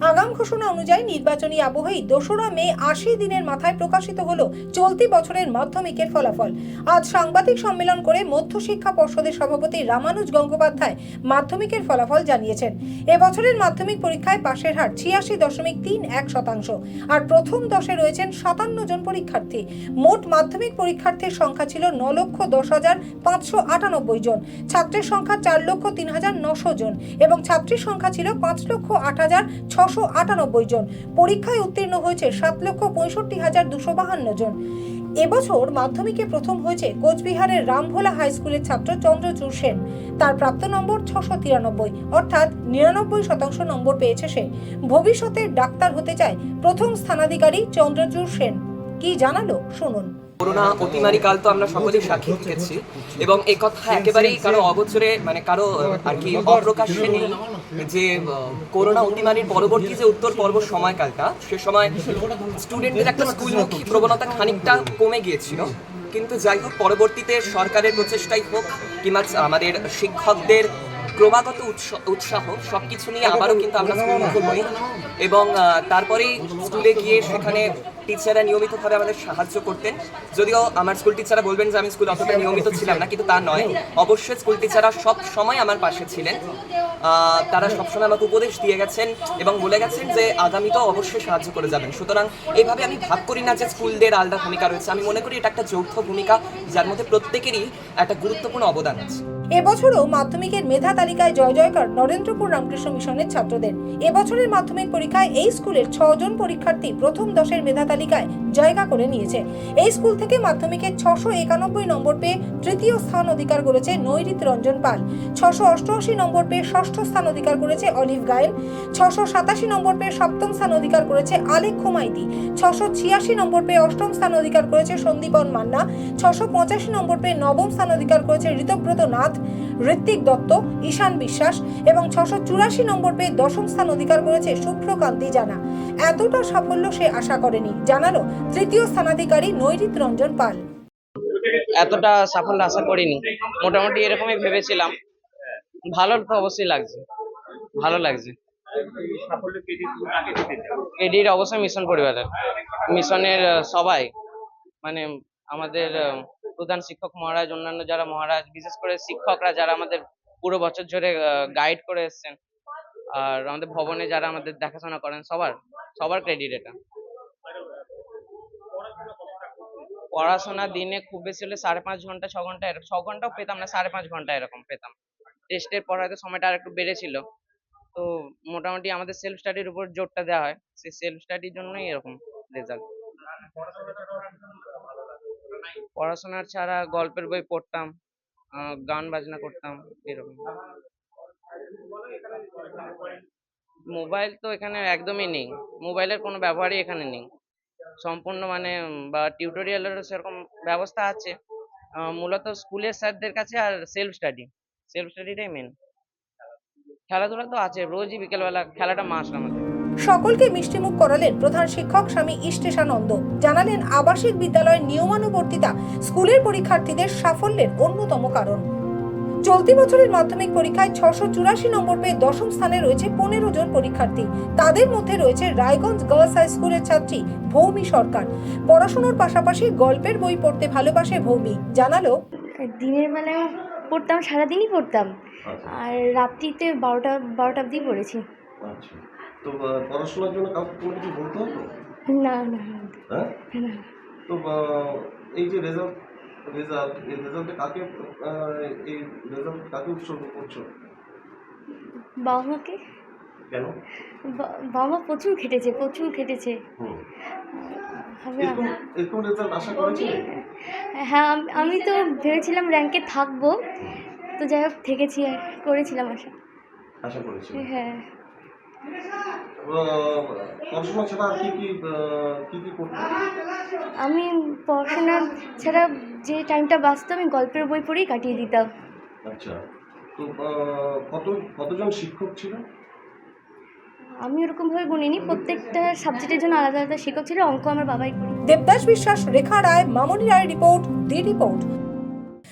আগাম ঘোষণা অনুযায়ী নির্বাচনী আবহেই দোসরা মে আশি দিনের মাথায় প্রকাশিত হল চলতি বছরের মাধ্যমিকের ফলাফল। আজ সাংবাদিক সম্মেলন করে মধ্যশিক্ষা পর্ষদের সভাপতি রামানুজ গঙ্গোপাধ্যায় মাধ্যমিকের ফলাফল জানিয়েছেন। এবছরের মাধ্যমিক পরীক্ষায় পাশের হার ছিয়াশি দশমিক তিন এক শতাংশ আর প্রথম দশে রয়েছেন সাতান্ন জন পরীক্ষার্থী। মোট মাধ্যমিক পরীক্ষার্থীর সংখ্যা ছিল ন লক্ষ দশ হাজার পাঁচশো আটানব্বই জন। ছাত্রের সংখ্যা চার লক্ষ তিন হাজার নশো জন এবং ছাত্রীর সংখ্যা ছিল পাঁচ লক্ষ আট হাজার ছশো আটানব্বই জন। পরীক্ষায় উত্তীর্ণ হয়েছে সাত লক্ষ পঁয়ষট্টি হাজার দুশো বাহান্ন জন। এবছর মাধ্যমিকে প্রথম হয়েছে কোচবিহারের রামভোলা হাই স্কুলের ছাত্র চন্দ্রচূড় সেন। তার প্রাপ্ত নম্বর ছশো তিরানব্বই, অর্থাৎ নিরানব্বই শতাংশ নম্বর পেয়েছে সে। ভবিষ্যতে ডাক্তার হতে চায় প্রথম স্থানাধিকারী চন্দ্রচূড় সেন। কি জানালো? শুনুন। করোনা অতিমারি কাল তো আমরা সকলেই সাক্ষী থেকেছি এবং এই কথা একেবারেই কারও অগোচরে মানে কারও আর কি অপ্রকাশ্যে নেই যে করোনা অতিমারির পরবর্তী যে উত্তর পর্ব সময়কালটা সে সময় স্টুডেন্টদের একটা স্কুলমুখী প্রবণতা খানিকটা কমে গিয়েছিল। কিন্তু যাই হোক পরবর্তীতে সরকারের প্রচেষ্টাই হোক কিংবা আমাদের শিক্ষকদের ক্রমাগত উৎস- উৎসাহ সবকিছু নিয়ে আবারও কিন্তু আমরা স্কুলমুখী হই। এবং তারপরেই স্কুলে গিয়ে সেখানে টিচাররা নিয়মিতভাবে আমাদের সাহায্য করতেন। যদিও আমার স্কুল টিচাররা বলবেন যে আমি স্কুল অতটা নিয়মিত ছিলাম না, কিন্তু তা নয়। অবশ্যই স্কুল টিচাররা সব সময় আমার পাশে ছিলেন। তারা সবসময় আমাকে উপদেশ দিয়ে গেছেন এবং বলে গেছেন যে আগামীতেও অবশ্যই সাহায্য করে যাবেন। সুতরাং এইভাবে আমি ভাব করি না যে স্কুলদের আলাদা ভূমিকা রয়েছে। আমি মনে করি এটা একটা যৌথ ভূমিকা, যার মধ্যে প্রত্যেকেরই একটা গুরুত্বপূর্ণ অবদান আছে। এবছরও মাধ্যমিকের মেধা তালিকায় জয় জয়কার নরেন্দ্রপুর রামকৃষ্ণ মিশনের ছাত্রদের। এবছরের মাধ্যমিক পরীক্ষায় এই স্কুলের ছজন পরীক্ষার্থী প্রথম দশের মেধা তালিকায় জায়গা করে নিয়েছে। এই স্কুল থেকে মাধ্যমিকে ছশো একানব্বই নম্বর পেয়ে তৃতীয় স্থান অধিকার করেছে নৈরিত রঞ্জন পাল। ছশো অষ্টআশি নম্বর পেয়ে ষষ্ঠ স্থান অধিকার করেছে অলিভ গায়েন। ছশো সাতাশি নম্বর পেয়ে সপ্তম স্থান অধিকার করেছে আলেখ মাইতি ছশো ছিয়াশি নম্বর পেয়ে অষ্টম স্থান অধিকার করেছে সন্দীপন মান্না। ছশো পঁচাশি নম্বর পেয়ে নবম স্থান অধিকার করেছে ঋতব্রত নাথ। ঋত্বিক দত্ত, ঈশান বিশ্বাস এবং ছশো চুরাশি নম্বর পেয়ে দশম স্থান অধিকার করেছে শুভ্রকান্তি জানা। এতটা সাফল্য সে আশা করেনি, জানালো তৃতীয় স্থানাধিকারী নৈরিত রঞ্জন পাল। এতটা সাফল্য আশা করিনি। মোটামুটি এরকমই ভেবেছিলাম। ভালো তো অবশ্যই লাগছে। ভালো লাগছে। এডির অবশ্যই মিশন পরিবারের। মিশনের সবাই মানে আমাদের প্রধান শিক্ষক মহারাজ, অন্যান্য যারা মহারাজ, বিশেষ করে শিক্ষকরা যারা আমাদের পুরো বছর ধরে গাইড করে এসছেন। আর আমাদের ভবনে যারা আমাদের দেখাশোনা করেন, সবার সবার ক্রেডিট এটা। পড়াশোনা দিনে খুব বেশি হলে সাড়ে পাঁচ ঘণ্টা, ছ ঘণ্টা এরকম, ছ ঘন্টাও পেতাম না, সাড়ে পাঁচ ঘণ্টা এরকম পেতাম। টেস্টের পর হয়তো সময়টা আর একটু বেড়েছিল। তো মোটামুটি আমাদের সেলফ স্টাডির উপর জোরটা দেওয়া হয়। সেই সেলফ স্টাডির জন্যই এরকম রেজাল্ট পড়াশোনা ছাড়া গল্পের বই পড়তাম গান বাজনা করতাম, এরকম। মোবাইল তো এখানে একদমই নেই। মোবাইলের কোনো ব্যবহারই এখানে নেই। সম্পূর্ণ মানে বা টিউটোরিয়ালেরও সেরকম ব্যবস্থা আছে। মূলত স্কুলের স্যারদের কাছে আর সেলফ স্টাডি সেলফ স্টাডিটাই মেন খেলাধুলা তো আছে। রোজই বিকেলবেলা খেলাটা মাস্ট আমাদের। সকলকে মিষ্টিমুখ করালেন প্রধান শিক্ষক স্বামী ইষ্টেশানন্দ। জানালেন আবাসিক বিদ্যালয়ের নিয়মানুবর্তিতা স্কুলের পরীক্ষার্থীদের সাফল্যের অন্যতম কারণ। চলতি বছরের মাধ্যমিক পরীক্ষায় ছশো চুরাশি নম্বর পেয়ে দশম স্থানে রয়েছে পনেরো জন পরীক্ষার্থী। তাদের মধ্যে রয়েছে রায়গঞ্জ গার্লস হাই স্কুলের ছাত্রী ভৌমি সরকার। পড়াশোনার পাশাপাশি গল্পের বই পড়তে ভালোবাসে ভৌমি। জানালো দিনের বেলায় পড়তাম সারাদিনই পড়তাম। আর রাত্রিতে বারোটা বারোটা অবধি পড়েছি। আচ্ছা। তো পড়াশোনার জন্য কাউকে কোনো কিছু বলতে হতো? না না। হ্যাঁ? তো এই যে রেজাল্ট রেজাল্ট এই রেজাল্টে কাকে এই রেজাল্ট কাকে উৎসর্গ করছ? বাবা মাকে কেন? বাবা মা প্রচুর খেটেছে প্রচুর খেটেছে। হ্যাঁ আম- তো ভেবেছিলাম র্যাঙ্কে থাকব। তো যাই হোক থেকেছি আর করেছিলাম আশা। আশা করেছিলে হ্যাঁ। পড়াশোনা ছাড়া কি কি কি কি করতে আমি পড়াশোনা ছাড়া যে টাইমটা বাঁচতো আমি গল্পের বই পড়েই কাটিয়ে দিতাম। আচ্ছা তো আহ, কত কতজন শিক্ষক ছিল? আমি ওরকমভাবে গুনিনি প্রত্যেকটা সাবজেক্টের জন্য আলাদা আলাদা শিক্ষক ছিল অঙ্ক আমার বাবাই করি দেবদাস বিশ্বাস রেখা রায় মামনি রায় রিপোর্ট দি রিপোর্ট